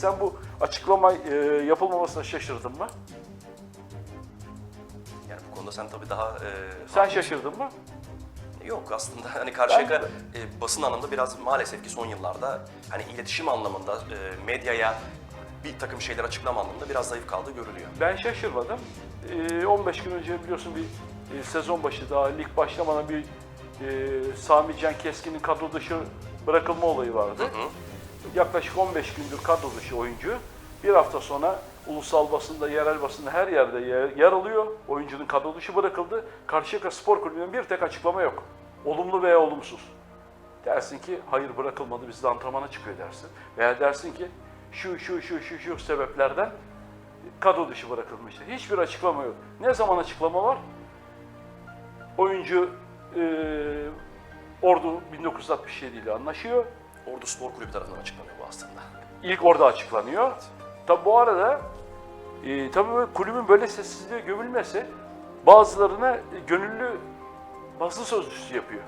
sen bu açıklama e, yapılmamasına şaşırdın mı? Yani bu konuda sen tabii daha... e, Sen şaşırdın mı? Yok aslında hani Karşıyaka e, basın anlamında biraz maalesef ki son yıllarda hani iletişim anlamında e, medyaya bir takım şeyler açıklama anlamında biraz zayıf kaldığı görülüyor. Ben şaşırmadım. Ee, 15 gün önce biliyorsun bir e, sezon başı daha lig başlamadan bir e, Sami Can Keskin'in kadro dışı bırakılma olayı vardı. Yaklaşık 15 gündür kadro dışı oyuncu. Bir hafta sonra ulusal basında, yerel basında her yerde yer, yer alıyor. Oyuncunun kadro dışı bırakıldı. Karşıyaka Spor Kulübü'nün bir tek açıklama yok. Olumlu veya olumsuz. Dersin ki hayır bırakılmadı biz de antrenmana çıkıyor dersin. Veya dersin ki şu şu şu şu şu sebeplerden kadro dışı bırakılmıştır. Hiçbir açıklama yok. Ne zaman açıklama var? Oyuncu e, Ordu 1967 ile anlaşıyor. Ordu Spor Kulübü tarafından açıklanıyor bu aslında. İlk orada açıklanıyor. Tabi bu arada e, böyle kulübün böyle sessizliğe gömülmesi bazılarına gönüllü basın sözcüsü yapıyor.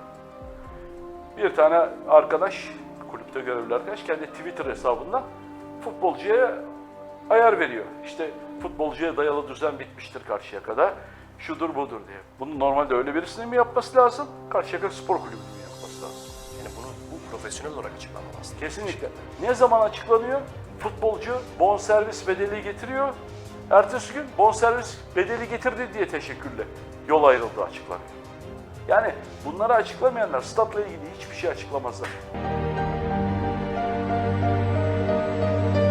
Bir tane arkadaş, kulüpte görevli arkadaş kendi Twitter hesabından futbolcuya ayar veriyor. İşte futbolcuya dayalı düzen bitmiştir Karşıyaka'da. Şudur budur diye. Bunu normalde öyle birisinin mi yapması lazım? Karşıyaka Spor Kulübü'nün mü yapması lazım? Yani bunu bu profesyonel olarak açıklanmalı aslında. Kesinlikle. Ne zaman açıklanıyor? Futbolcu bonservis bedeli getiriyor. Ertesi gün bonservis bedeli getirdi diye teşekkürle yol ayrıldı açıklanıyor. Yani bunları açıklamayanlar statla ilgili hiçbir şey açıklamazlar.